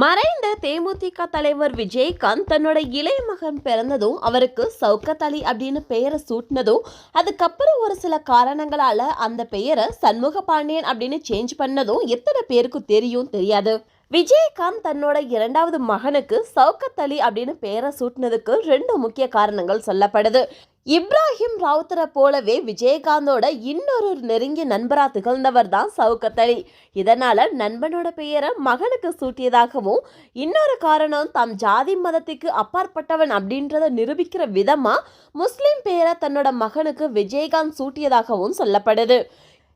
மறைந்த தேமுதிக தலைவர் விஜயகாந்த் தன்னோட இளைய மகன் பிறந்ததும் அவருக்கு சவுக்கத் அலி அப்படின்னு பெயரை சூட்டினதும் அதுக்கப்புறம் ஒரு சில காரணங்களால அந்த பெயரை சண்முக பாண்டியன் அப்படின்னு சேஞ்ச் பண்ணதும் எத்தனை பேருக்கு தெரியும் தெரியாது. விஜயகாந்த் தன்னோட இரண்டாவது மகனுக்கு சவுக்கத் அலி அப்படின்னு பெயரை சூட்டினதுக்கு ரெண்டு முக்கிய காரணங்கள் சொல்லப்படுது. இப்ராஹிம் ராவுத்தரை போலவே விஜயகாந்தோட இன்னொரு நெருங்கிய நண்பரா திகழ்ந்தவர் தான் சவுக்கத் அலி. இதனால நண்பனோட பெயரை மகனுக்கு சூட்டியதாகவும் இன்னொரு காரணம் தாம் ஜாதி மதத்துக்கு அப்பாற்பட்டவன் அப்படின்றத நிரூபிக்கிற விதமா முஸ்லிம் பெயரை தன்னோட மகனுக்கு விஜயகாந்த் சூட்டியதாகவும் சொல்லப்படுது.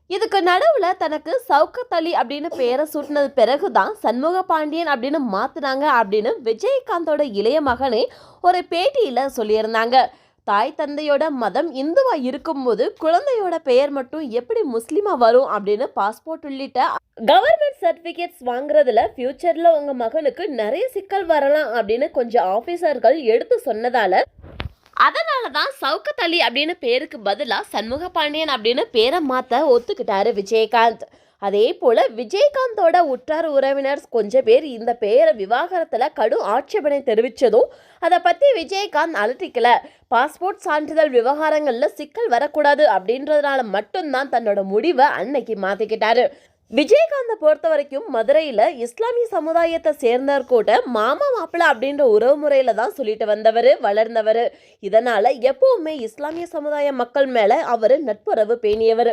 இதுக்கு நடுவில் தனக்கு சவுக்கத்தளி அப்படின்னு பெயரை சூட்டினது பிறகு தான் சண்முக பாண்டியன் அப்படின்னு மாற்றினாங்க அப்படின்னு விஜயகாந்தோட இளைய மகனே ஒரு பேட்டியில் சொல்லியிருந்தாங்க. தாய் தந்தையோட மதம் இந்துவா இருக்கும்போது குழந்தையோட பெயர் மட்டும் எப்படி முஸ்லீமாக வரும் அப்படின்னு பாஸ்போர்ட் உள்ளிட்ட கவர்மெண்ட் சர்டிபிகேட்ஸ் வாங்குறதுல ஃபியூச்சர்ல உங்க மகனுக்கு நிறைய சிக்கல் வரலாம் அப்படின்னு கொஞ்சம் ஆபீசர்கள் எடுத்து சொன்னதால அதனால தான் சவுக்கத் அலி அப்படின்னு பேருக்கு பதிலாக சண்முக பாண்டியன் அப்படின்னு பேரை மாற்ற ஒத்துக்கிட்டாரு விஜயகாந்த். அதே போல் விஜயகாந்தோட உற்றார் உறவினர் கொஞ்சம் பேர் இந்த பெயரை விவாகரத்தில் கடும் ஆட்சேபனை தெரிவித்ததும் அதை பற்றி விஜயகாந்த் அலட்டிக்கல. பாஸ்போர்ட் சான்றிதழ் விவகாரங்களில் சிக்கல் வரக்கூடாது அப்படின்றதுனால மட்டும்தான் தன்னோட முடிவை அன்னைக்கு மாற்றிக்கிட்டாரு விஜயகாந்தை பொறுத்த வரைக்கும் மதுரையில் இஸ்லாமிய சமுதாயத்தை சேர்ந்தவர் கூட மாமா மாப்பிள்ளை அப்படின்ற உறவு முறையில் தான் சொல்லிட்டு வந்தவர் வளர்ந்தவர். இதனால் எப்போவுமே இஸ்லாமிய சமுதாய மக்கள் மேலே அவர் நட்புறவு பேணியவர்.